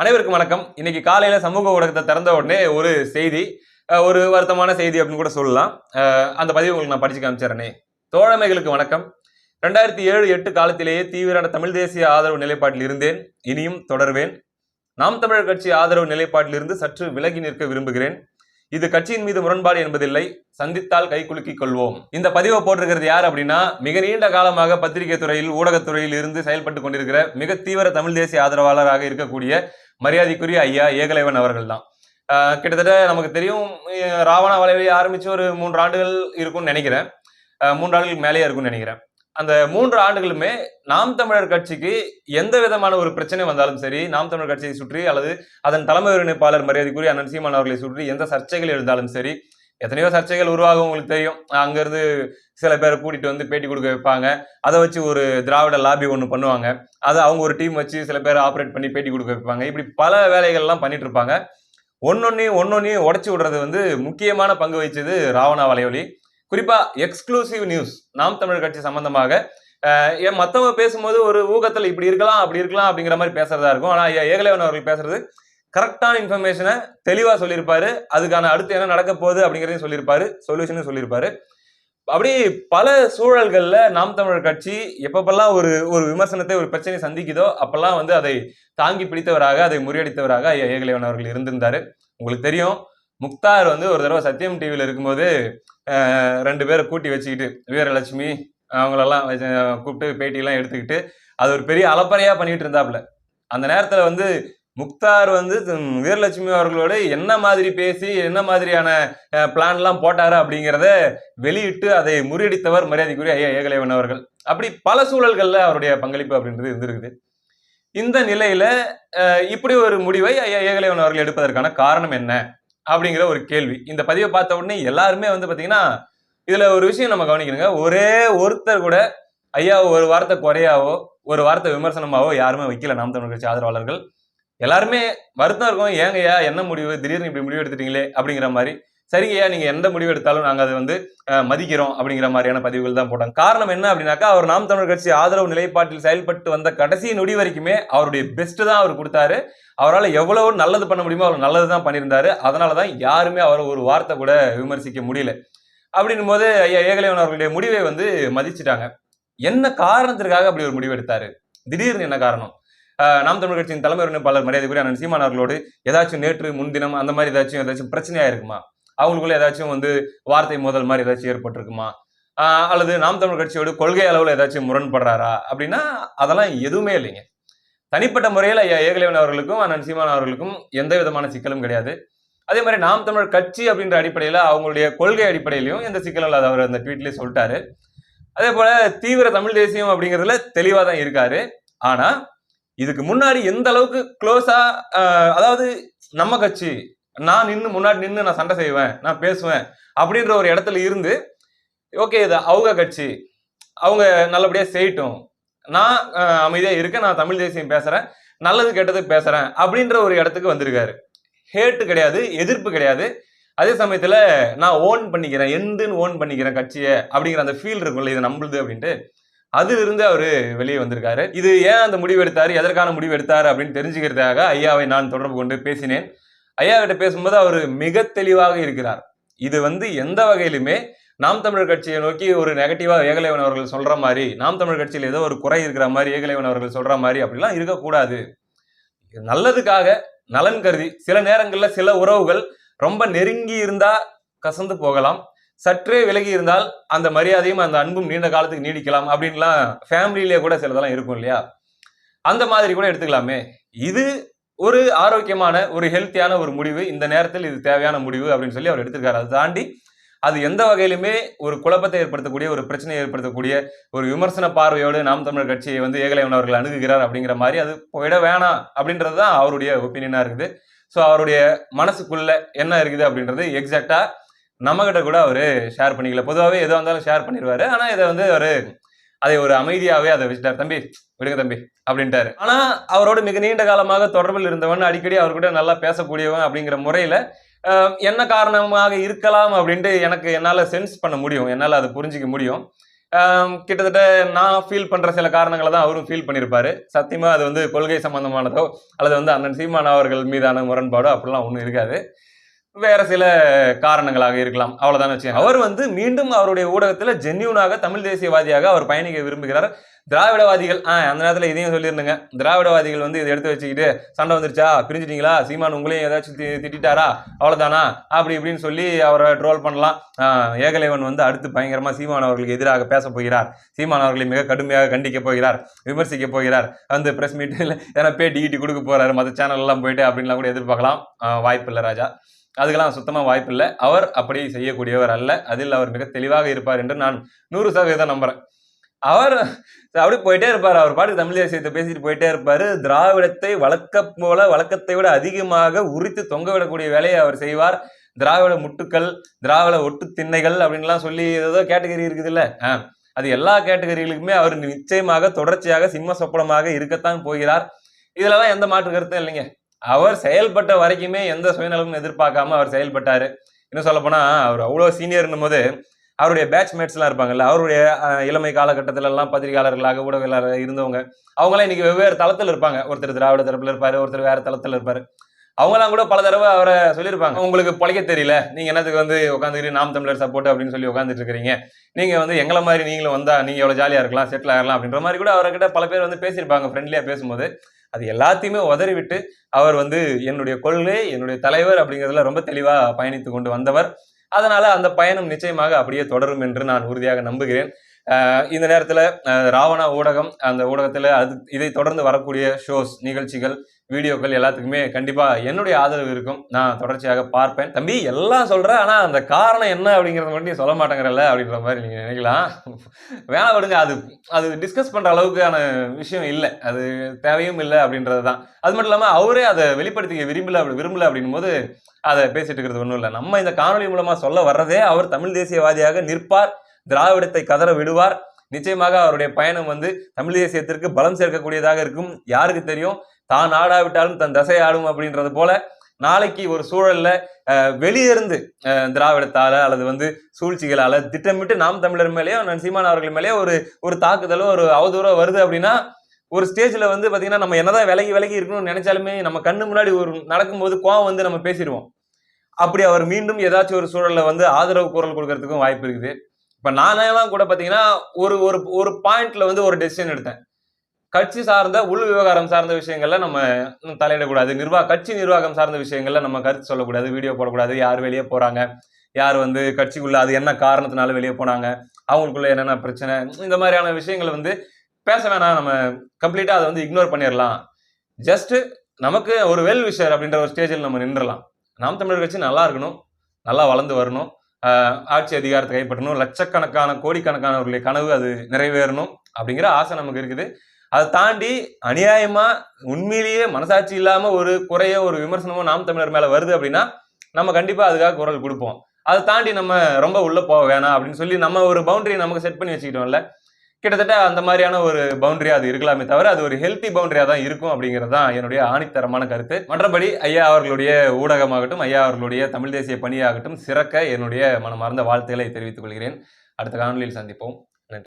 அனைவருக்கும் வணக்கம். இன்னைக்கு காலையில சமூக ஊடகத்தை திறந்த உடனே ஒரு செய்தி ஒரு வருத்தமான செய்தி அப்படின்னு கூட சொல்லலாம். அந்த பதிவு உங்களுக்கு நான் படிச்சு காமிச்சிடறேனே தோழமைகளுக்கு வணக்கம். ரெண்டாயிரத்தி ஏழு எட்டு காலத்திலேயே தீவிர தமிழ் தேசிய ஆதரவு நிலைப்பாட்டில் இருந்தேன். இனியும் தொடர்வேன். நாம் தமிழர் கட்சி ஆதரவு நிலைப்பாட்டிலிருந்து சற்று விலகி நிற்க விரும்புகிறேன். இது கட்சியின் மீது முரண்பாடு என்பதில்லை. சந்தித்தால் கை குலுக்கிக் கொள்வோம். இந்த பதிவை போட்டிருக்கிறது யார் அப்படின்னா மிக நீண்ட காலமாக பத்திரிகை துறையில் ஊடகத்துறையில் இருந்து செயல்பட்டு கொண்டிருக்கிற மிக தீவிர தமிழ் தேசிய ஆதரவாளராக இருக்கக்கூடிய மரியாதைக்குரிய ஐயா ஏகலைவன் அவர்கள் தான் கிட்டத்தட்ட நமக்கு தெரியும் ராவணா வலைவலி ஆரம்பிச்சு ஒரு மூன்று ஆண்டுகள் இருக்கும்னு நினைக்கிறேன். மூன்று ஆண்டுகளுக்கு மேலேயே இருக்கும்னு நினைக்கிறேன். அந்த மூன்று ஆண்டுகளுமே நாம் தமிழர் கட்சிக்கு எந்த விதமான ஒரு பிரச்சனை வந்தாலும் சரி நாம் தமிழர் கட்சியை சுற்றி அல்லது அதன் தலைமை ஒருங்கிணைப்பாளர் மரியாதைக்குரிய அண்ணன் சீமான் அவர்களை சுற்றி எந்த சர்ச்சைகள் எழுந்தாலும் சரி எத்தனையோ சர்ச்சைகள் உருவாகும் உங்களுக்கு தெரியும். அங்கேருந்து சில பேர் கூட்டிகிட்டு வந்து பேட்டி கொடுக்க வைப்பாங்க. அதை வச்சு ஒரு திராவிட லாபி ஒன்று பண்ணுவாங்க. அதை அவங்க ஒரு டீம் வச்சு சில பேர் ஆப்ரேட் பண்ணி பேட்டி கொடுக்க வைப்பாங்க. இப்படி பல வேலைகள்லாம் பண்ணிட்டு இருப்பாங்க. ஒன்னொன்னையும் ஒன்னொன்னையும் உடச்சி விடுறது வந்து முக்கியமான பங்கு வகிச்சது ராவணா வலையொலி. குறிப்பாக எக்ஸ்க்ளூசிவ் நியூஸ் நாம் தமிழர் கட்சி சம்பந்தமாக ஏன் மற்றவங்க பேசும்போது ஒரு ஊகத்தில் இப்படி இருக்கலாம் அப்படி இருக்கலாம் அப்படிங்கிற மாதிரி பேசுறதா இருக்கும். ஆனால் ஐயா ஏகலைவன் அவர்கள் பேசுறது கரெக்டான இன்ஃபர்மேஷனை தெளிவாக சொல்லியிருப்பாரு. அதுக்கான அடுத்து என்ன நடக்க போகுது அப்படிங்கிறதையும் சொல்லியிருப்பாரு. சொல்யூஷனும் சொல்லியிருப்பாரு. அப்படி பல சூழல்களில் நாம் தமிழர் கட்சி எப்பப்பெல்லாம் ஒரு ஒரு விமர்சனத்தை ஒரு பிரச்சனை சந்திக்குதோ அப்பெல்லாம் வந்து அதை தாங்கி பிடித்தவராக அதை முறியடித்தவராக ஐயா ஏகலைவன் அவர்கள் இருந்திருந்தார். உங்களுக்கு தெரியும் முக்தார் வந்து ஒரு தடவை சத்தியம் டிவியில் இருக்கும்போது ரெண்டு பேரை கூட்டி வச்சுக்கிட்டு வீரலட்சுமி அவங்களெல்லாம் வச்சு- கூப்பிட்டு பேட்டியெல்லாம் எடுத்துக்கிட்டு அது ஒரு பெரிய அலப்பறையாக பண்ணிகிட்டு இருந்தாப்புல. அந்த நேரத்தில் வந்து முக்தார் வந்து வீரலட்சுமி அவர்களோடு என்ன மாதிரி பேசி என்ன மாதிரியான பிளான்லாம் போட்டாரு அப்படிங்கிறத வெளியிட்டு அதை முறியடித்தவர் மரியாதைக்குரிய ஐயா ஏகலைவன் அவர்கள். அப்படி பல சூழல்களில் அவருடைய பங்களிப்பு அப்படின்றது இருந்திருக்குது. இந்த நிலையில இப்படி ஒரு முடிவை ஐயா ஏகலைவன் அவர்கள் எடுப்பதற்கான காரணம் என்ன அப்படிங்கிற ஒரு கேள்வி. இந்த பதிவை பார்த்த உடனே எல்லாருமே வந்து பார்த்தீங்கன்னா இதுல ஒரு விஷயம் நம்ம கவனிக்கணுங்க. ஒரே ஒருத்தர் கூட ஐயா ஒரு வார்த்தை குறையாவோ ஒரு வார்த்தை விமர்சனமாவோ யாருமே வைக்கல. நாம் தமிழ் கட்சி ஆதரவாளர்கள். எல்லாருமே வருத்தம் இருக்கும். ஏங்கய்யா என்ன முடிவு? திடீர்னு இப்படி முடிவு எடுத்துட்டீங்களே அப்படிங்கிற மாதிரி. சரிங்கய்யா நீங்க எந்த முடிவு எடுத்தாலும் நாங்க அதை வந்து மதிக்கிறோம் அப்படிங்கிற மாதிரியான பதிவுகள் தான் போட்டாங்க. காரணம் என்ன அப்படின்னாக்கா அவர் நாம் தமிழர் கட்சி ஆதரவு நிலைப்பாட்டில் செயல்பட்டு வந்த கடைசி நொடி வரைக்குமே அவருடைய பெஸ்ட் தான் அவர் கொடுத்தாரு. அவரால் எவ்வளவு நல்லது பண்ண முடியுமோ அவர் நல்லது தான் பண்ணியிருந்தாரு. அதனால தான் யாருமே அவரை ஒரு வார்த்தை கூட விமர்சிக்க முடியல. அப்படின்னும் போது ஐயா ஏகலைவன் அவர்களுடைய முடிவை வந்து மதிச்சிட்டாங்க. என்ன காரணத்திற்காக அப்படி ஒரு முடிவு எடுத்தாரு? திடீர்னு என்ன காரணம்? நாம் தமிழ் கட்சியின் தலைமை ஒருங்கிணைப்பாளர் மரியாதைக்குரிய அண்ணன் சீமான் அவர்களோடு ஏதாச்சும் நேற்று முன்தினம் அந்த மாதிரி ஏதாச்சும் ஏதாச்சும் பிரச்சனையா இருக்குமா? அவங்களுக்குள்ள ஏதாச்சும் வந்து வார்த்தை மோதல் மாதிரி ஏதாச்சும் ஏற்பட்டிருக்குமா? அல்லது நாம் தமிழ் கட்சியோடு கொள்கை அளவில் ஏதாச்சும் முரண்படுறாரா அப்படின்னா அதெல்லாம் எதுவுமே இல்லைங்க. தனிப்பட்ட முறையில் ஐயா ஏகலைவன் அவர்களுக்கும் அண்ணன் சீமான் அவர்களுக்கும் எந்த விதமான சிக்கலும் கிடையாது. அதே மாதிரி நாம் தமிழர் கட்சி அப்படின்ற அடிப்படையில் அவங்களுடைய கொள்கை அடிப்படையிலையும் எந்த சிக்கலும் இல்லாத அவர் அந்த ட்வீட்லேயே சொல்லிட்டாரு. அதே போல் தீவிர தமிழ் தேசியம் அப்படிங்கிறதுல தெளிவாக தான் இருக்காரு. ஆனால் இதுக்கு முன்னாடி எந்த அளவுக்கு க்ளோஸா அதாவது நம்ம கட்சி நான் நின்று முன்னாடி நின்று நான் சண்டை செய்வேன் நான் பேசுவேன் அப்படின்ற ஒரு இடத்துல இருந்து ஓகே இது அவங்க கட்சி அவங்க நல்லபடியா செய்யட்டும். நான் அமைதியாக இருக்கேன் நான் தமிழ் தேசியம் பேசுகிறேன் நல்லது கெட்டது பேசுகிறேன் அப்படின்ற ஒரு இடத்துக்கு வந்திருக்காரு. ஹேட்டு கிடையாது எதிர்ப்பு கிடையாது. அதே சமயத்தில் நான் ஓன் பண்ணிக்கிறேன் எந்துன்னு ஓன் பண்ணிக்கிறேன் கட்சியை அப்படிங்கிற அந்த ஃபீல் இருக்கும்ல இது நம்மளுது அப்படின்ட்டு. அதிலிருந்து அவர் வெளியே வந்திருக்காரு. இது ஏன் அந்த முடிவு எடுத்தார்? எதற்கான முடிவு எடுத்தார்? அப்படின்னு தெரிஞ்சுக்கிறதுக்காக ஐயாவை நான் தொடர்பு கொண்டு பேசினேன். ஐயா கிட்ட பேசும்போது அவர் மிக தெளிவாக இருக்கிறார். இது வந்து எந்த வகையிலுமே நாம் தமிழர் கட்சியை நோக்கி ஒரு நெகட்டிவாக ஏகலைவன் அவர்கள் சொல்ற மாதிரி நாம் தமிழர் கட்சியில் ஏதோ ஒரு குறை இருக்கிற மாதிரி ஏகலைவன் அவர்கள் சொல்ற மாதிரி அப்படிலாம் இருக்கக்கூடாது. நல்லதுக்காக நலன் கருதி சில நேரங்களில் சில உறவுகள் ரொம்ப நெருங்கி இருந்தா கசந்து போகலாம். சற்றே விலகி இருந்தால் அந்த மரியாதையும் அந்த அன்பும் நீண்ட காலத்துக்கு நீடிக்கலாம் அப்படின்லாம் ஃபேமிலியிலே கூட சிலதெல்லாம் இருக்கும் இல்லையா? அந்த மாதிரி கூட எடுத்துக்கலாமே. இது ஒரு ஆரோக்கியமான ஒரு ஹெல்த்தியான ஒரு முடிவு. இந்த நேரத்தில் இது தேவையான முடிவு அப்படின்னு சொல்லி அவர் எடுத்திருக்காரு. அதை தாண்டி அது எந்த வகையிலுமே ஒரு குழப்பத்தை ஏற்படுத்தக்கூடிய ஒரு பிரச்சனையை ஏற்படுத்தக்கூடிய ஒரு விமர்சன பார்வையோடு நாம் தமிழர் கட்சியை வந்து ஏகலைவன் அவர்கள் அணுகுகிறார் அப்படிங்கிற மாதிரி அது போயிட வேணாம் அப்படின்றது தான் அவருடைய ஒப்பீனியனாக இருக்குது. ஸோ அவருடைய மனசுக்குள்ள என்ன இருக்குது அப்படின்றது எக்ஸாக்டாக நம்மகிட்ட கூட அவர் ஷேர் பண்ணிக்கல. பொதுவாகவே எதுவாக இருந்தாலும் ஷேர் பண்ணிடுவாரு ஆனால் இதை வந்து அவர் அதை ஒரு அமைதியாகவே அதை வச்சுட்டார். தம்பி விடுங்க தம்பி அப்படின்ட்டாரு. ஆனால் அவரோட மிக நீண்ட காலமாக தொடர்பில் இருந்தவன் அடிக்கடி அவர் கூட நல்லா பேசக்கூடியவன் அப்படிங்கிற முறையில் என்ன காரணமாக இருக்கலாம்? அப்படின்ட்டு எனக்கு என்னால் சென்ஸ் பண்ண முடியும். என்னால் அதை புரிஞ்சிக்க முடியும். கிட்டத்தட்ட நான் ஃபீல் பண்ணுற சில காரணங்களை தான் அவரும் ஃபீல் பண்ணியிருப்பாரு சத்தியமாக அது வந்து கொள்கை சம்பந்தமானதோ அல்லது வந்து அண்ணன் சீமான் அவர்கள் மீதான முரண்பாடோ அப்படிலாம் ஒன்றும் இருக்காது. வேற சில காரணங்களாக இருக்கலாம். அவ்வளவுதான் வச்சு அவர் வந்து மீண்டும் அவருடைய ஊடகத்துல ஜென்யூனாக தமிழ் தேசியவாதியாக அவர் பயணிக்க விரும்புகிறார். திராவிடவாதிகள் ஆ அந்த நேரத்துல இதையும் சொல்லியிருந்தேங்க. திராவிடவாதிகள் வந்து இதை எடுத்து வச்சுக்கிட்டு சண்டை வந்துருச்சா? பிரிஞ்சிட்டீங்களா? சீமான் உங்களையும் ஏதாச்சும் திட்டாரா திட்டிட்டாரா? அவ்வளவுதானா? அப்படி இப்படின்னு சொல்லி அவரை ட்ரோல் பண்ணலாம். ஏகலைவன் வந்து அடுத்து பயங்கரமா சீமான் அவர்களுக்கு எதிராக பேச போகிறார். சீமான் அவர்களை மிக கடுமையாக கண்டிக்க போகிறார் விமர்சிக்க போகிறார். வந்து பிரஸ் மீட்டில் ஏன்னா பேட்டி ஈட்டி கொடுக்க போறாரு மற்ற சேனல் எல்லாம் போயிட்டு அப்படின்லாம் கூட எதிர்பார்க்கலாம். வாய்ப்பு இல்லை ராஜா. அதுக்கெல்லாம் சுத்தமாக வாய்ப்பு இல்லை அவர் அப்படி செய்யக்கூடியவர் அல்ல. அதில் அவர் மிக தெளிவாக இருப்பார் என்று நான் நூறு சதவீதம் நம்புறேன். அவர் அப்படி போயிட்டே இருப்பார். அவர் பாட்டுக்கு தமிழ் தேசியத்தை பேசிட்டு போயிட்டே இருப்பார். திராவிடத்தை வழக்க போல வழக்கத்தை விட அதிகமாக உரித்து தொங்க விடக்கூடிய வேலையை அவர் செய்வார். திராவிட முட்டுக்கள் திராவிட ஒட்டு திண்ணைகள் அப்படின்லாம் சொல்லி ஏதோ கேட்டகரி இருக்குதுல்ல? ஆ, அது எல்லா கேட்டகரிகளுக்குமே அவர் நிச்சயமாக தொடர்ச்சியாக சிம்ம சொப்பனமாக இருக்கத்தான் போகிறார். இதுலலாம் எந்த மாற்று கருத்தும் இல்லைங்க. அவர் செயல்பட்ட வரைக்குமே எந்த சுயநலமும் எதிர்பார்க்காம அவர் செயல்பட்டாரு. இன்னும் சொல்லப்போனால் அவர் அவ்வளோ சீனியர்னும் போது அவருடைய பேட்ச்மேட்ஸ்லாம் இருப்பாங்கல்ல அவருடைய இளமை காலகட்டத்திலெல்லாம் பத்திரிகையாளர்களாக ஊடகவியலாளர் இருந்தவங்க அவங்களாம் இன்னைக்கு வெவ்வேறு தளத்தில் இருப்பாங்க. ஒருத்தர் திராவிட தரப்பில் இருப்பார் ஒருத்தர் வேறு தளத்தில் இருப்பார். அவங்களாம் கூட பல தடவை அவரை சொல்லியிருப்பாங்க. உங்களுக்கு பழைக்க தெரியல. நீங்கள் என்னத்துக்கு வந்து உட்காந்துக்கிட்டு நாம் தமிழர் சப்போர்ட் அப்படின்னு சொல்லி உட்காந்துட்டு இருக்கிறீங்க. நீங்கள் வந்து எங்களை மாதிரி நீங்களும் வந்தா நீங்கள் எவ்வளோ ஜாலியாக இருக்கலாம் செட்டில் ஆகலாம் அப்படின்ற மாதிரி கூட அவர்கிட்ட பல பேர் வந்து பேசியிருப்பாங்க ஃப்ரெண்ட்லியாக பேசும்போது. அது எல்லாத்தையுமே உதறி விட்டு அவர் வந்து என்னுடைய கொள்கை என்னுடைய தலைவர் அப்படிங்கிறதுல ரொம்ப தெளிவாக பயணித்து கொண்டு வந்தவர். அதனால அந்த பயணம் நிச்சயமாக அப்படியே தொடரும் என்று நான் உறுதியாக நம்புகிறேன். இந்த நேரத்தில் ராவணா ஊடகம் அந்த ஊடகத்தில் அது இதை தொடர்ந்து வரக்கூடிய ஷோஸ் நிகழ்ச்சிகள் வீடியோக்கள் எல்லாத்துக்குமே கண்டிப்பாக என்னுடைய ஆதரவு இருக்கும். நான் தொடர்ச்சியாக பார்ப்பேன். தம்பி எல்லாம் சொல்கிறேன் ஆனால் அந்த காரணம் என்ன அப்படிங்கிறத மட்டும் நீ சொல்ல மாட்டேங்கிறல்ல அப்படின்ற மாதிரி நீங்கள் நினைக்கலாம். வேணாம் விடுங்க. அது அது டிஸ்கஸ் பண்ணுற அளவுக்கான விஷயம் இல்லை. அது தேவையும் இல்லை அப்படின்றது தான். அது மட்டும் இல்லாமல் அவரே அதை வெளிப்படுத்திக்க விரும்பல அப்படி விரும்பல அப்படின்னும் போது அதை பேசிட்டு இருக்கிறது ஒன்றும் இல்லை. நம்ம இந்த காணொளி மூலமாக சொல்ல வர்றதே அவர் தமிழ் தேசியவாதியாக நிற்பார். திராவிடத்தை கதற விடுவார். நிச்சயமாக அவருடைய பயணம் வந்து தமிழ் தேசியத்திற்கு பலம் சேர்க்கக்கூடியதாக இருக்கும். யாருக்கு தெரியும்? தான் ஆடாவிட்டாலும் தன் தசை ஆடும் அப்படின்றது போல நாளைக்கு ஒரு சூழல்ல வெளியிருந்து திராவிடத்தால அல்லது வந்து சூழ்ச்சிகளால திட்டமிட்டு நாம் தமிழர் மேலேயோ அண்ணன் சீமான் அவர்கள் மேலேயோ ஒரு ஒரு தாக்குதலோ ஒரு அவதூறோ வருது அப்படின்னா ஒரு ஸ்டேஜ்ல வந்து பாத்தீங்கன்னா நம்ம என்னதான் விலகி விலகி இருக்கணும்னு நினைச்சாலுமே நம்ம கண்ணு முன்னாடி ஒரு நடக்கும்போது கோவம் வந்து நம்ம பேசிடுவோம். அப்படி அவர் மீண்டும் ஏதாச்சும் ஒரு சூழல்ல வந்து ஆதரவு குரல் கொடுக்கறதுக்கும் வாய்ப்பு இருக்குது. இப்ப நானெல்லாம் கூட பாத்தீங்கன்னா ஒரு ஒரு ஒரு பாயிண்ட்ல வந்து ஒரு டெசிஷன் எடுத்தேன். கட்சி சார்ந்த உள் விவகாரம் சார்ந்த விஷயங்கள்ல நம்ம தலையிடக்கூடாது. நிர்வாக கட்சி நிர்வாகம் சார்ந்த விஷயங்கள்ல நம்ம கருத்து சொல்லக்கூடாது வீடியோ போடக்கூடாது யார் வெளியே போறாங்க யார் வந்து கட்சிக்குள்ள அது என்ன காரணத்தினால வெளியே போனாங்க அவங்களுக்குள்ள என்னென்ன பிரச்சனை இந்த மாதிரியான விஷயங்களை வந்து பேச வேணாம் நம்ம கம்ப்ளீட்டா அதை வந்து இக்னோர் பண்ணிடலாம் ஜஸ்ட் நமக்கு ஒரு வெல் விஷர் அப்படின்ற ஒரு ஸ்டேஜில் நம்ம நின்றலாம் நாம் தமிழர் கட்சி நல்லா இருக்கணும் நல்லா வளர்ந்து வரணும் ஆட்சி அதிகாரத்தை கைப்பற்றணும் லட்சக்கணக்கான கோடிக்கணக்கானவர்களுடைய கனவு அது நிறைவேறணும் அப்படிங்கிற ஆசை நமக்கு இருக்குது. அதை தாண்டி அநியாயமா உண்மையிலேயே மனசாட்சி இல்லாம ஒரு குறையோ ஒரு விமர்சனமோ நாம் தமிழர் மேல வருது அப்படின்னா நம்ம கண்டிப்பா அதுக்காக குரல் கொடுப்போம். அதை தாண்டி நம்ம ரொம்ப உள்ள போக வேணாம் அப்படின்னு சொல்லி நம்ம ஒரு பவுண்டரி நமக்கு செட் பண்ணி வச்சுக்கிட்டோம்ல கிட்டத்தட்ட அந்த மாதிரியான ஒரு பவுண்டரியா அது இருக்கலாமே தவிர அது ஒரு ஹெல்த்தி பவுண்டரியா தான் இருக்கும் அப்படிங்கிறது தான் என்னுடைய ஆணித்தரமான கருத்து. மற்றபடி ஐயா அவர்களுடைய ஊடகமாகட்டும் ஐயா அவர்களுடைய தமிழ் தேசிய பணியாகட்டும் சிறக்க என்னுடைய மனமார்ந்த வாழ்த்துக்களை தெரிவித்துக் கொள்கிறேன். அடுத்த காணொலியில் சந்திப்போம்.